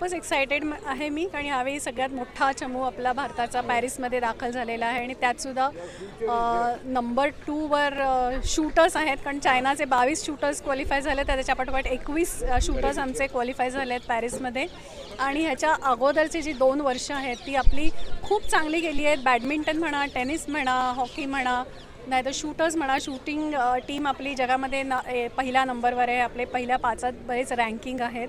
खूपच एक्सायटेड आहे मी. कारण यावेळी सगळ्यात मोठा चमू आपला भारताचा पॅरिसमध्ये दाखल झालेला आहे. आणि त्यातसुद्धा नंबर टूवर शूटर्स आहेत. कारण चायनाचे बावीस शूटर्स क्वालिफाय झाले तर त्याच्या पाठोपाठ एकवीस शूटर्स आमचे क्वालिफाय झाले आहेत पॅरिसमध्ये. आणि ह्याच्या अगोदरची जी दोन वर्ष आहेत ती आपली खूप चांगली गेली आहेत. बॅडमिंटन म्हणा टेनिस म्हणा हॉकी म्हणा नाही तर शूटर्स म्हणा शूटिंग टीम आपली जगामध्ये न ए, पहिल्या नंबरवर आहे. आपले पहिल्या पाचात बरेच रँकिंग आहेत.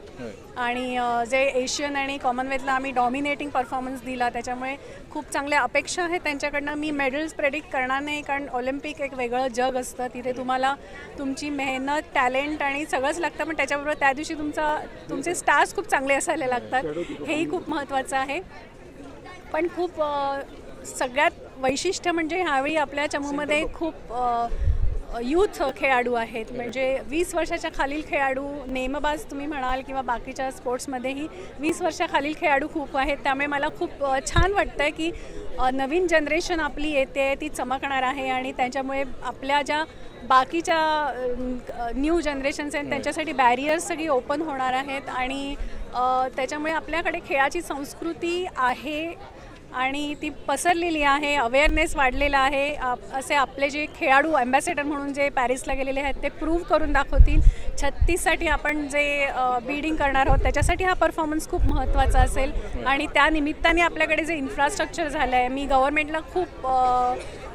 आणि जे एशियन आणि कॉमनवेल्थला आम्ही डॉमिनेटिंग परफॉर्मन्स दिला त्याच्यामुळे खूप चांगल्या अपेक्षा आहेत त्यांच्याकडनं. मी मेडल्स प्रेडिक्ट करणार नाही कारण ऑलिम्पिक एक वेगळं जग असतं. तिथे तुम्हाला तुमची मेहनत टॅलेंट आणि सगळंच लागतं. पण त्याच्याबरोबर त्या दिवशी तुमचा तुमचे स्टार्स खूप चांगले असायला लागतात. हेही खूप महत्त्वाचं आहे. पण खूप सगळ्यात वैशिष्ट्य म्हणजे ह्यावेळी आपल्या चमूमध्ये खूप यूथ खेळाडू आहेत. म्हणजे वीस वर्षाच्या खालील खेळाडू नेमबाज तुम्ही म्हणाल किंवा बाकीच्या स्पोर्ट्समध्येही वीस वर्षाखालील खेळाडू खूप आहेत. त्यामुळे मला खूप छान वाटतं आहे की नवीन जनरेशन आपली येते ती चमकणार आहे आणि त्याच्यामुळे आपल्या ज्या बाकीच्या न्यू जनरेशन्स आहेत त्यांच्यासाठी बॅरियर्स सगळी ओपन होणार आहेत आणि त्याच्यामुळे आपल्याकडे खेळाची संस्कृती आहे आणि ती पसरलेली आहे अवेअरनेस वाढलेला आहे. असे आपले जे खेळाडू अँबॅसेडर म्हणून जे पॅरिसला गेलेले आहेत ते प्रूव्ह करून दाखवतील. छत्तीससाठी आपण जे बिडिंग करणार आहोत त्याच्यासाठी हा परफॉर्मन्स खूप महत्त्वाचा असेल. आणि त्या निमित्ताने आपल्याकडे जे इन्फ्रास्ट्रक्चर झालं आहे मी गव्हर्मेंटला खूप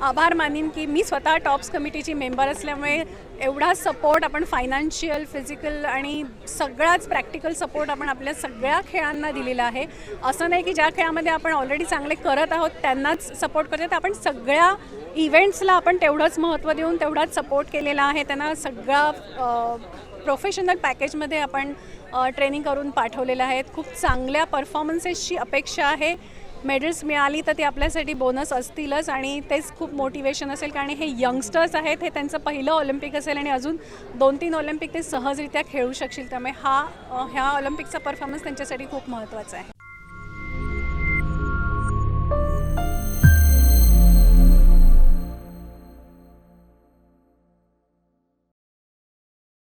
आभार मानीन की मी स्वतः टॉप्स कमिटीची मेंबर असल्यामुळे एवढा सपोर्ट आपण फायनान्शियल फिजिकल आणि सगळाच प्रॅक्टिकल सपोर्ट आपण आपल्या सगळ्या खेळांना दिलेला आहे. असं नाही की ज्या खेळामध्ये आपण ऑलरेडी चांगले करत आहोत त्यांनाच सपोर्ट करतो तर आपण सगळ्या इव्हेंट्सला आपण तेवढंच महत्त्व देऊन तेवढाच सपोर्ट केलेला आहे. त्यांना सगळा प्रोफेशनल पॅकेजमध्ये आपण ट्रेनिंग करून पाठवलेलं आहेत खूप चांगल्या परफॉर्मन्सेसची अपेक्षा आहे. मेडल्स मिळाली तर ती आपल्यासाठी बोनस असतीलच आणि तेच खूप मोटिवेशन असेल. कारण हे यंगस्टर्स आहेत हे त्यांचं पहिलं ऑलिम्पिक असेल आणि अजून दोन तीन ऑलिम्पिक ते सहजरित्या खेळू शकशील. त्यामुळे हा ह्या ऑलिम्पिकचा परफॉर्मन्स त्यांच्यासाठी खूप महत्त्वाचा आहे.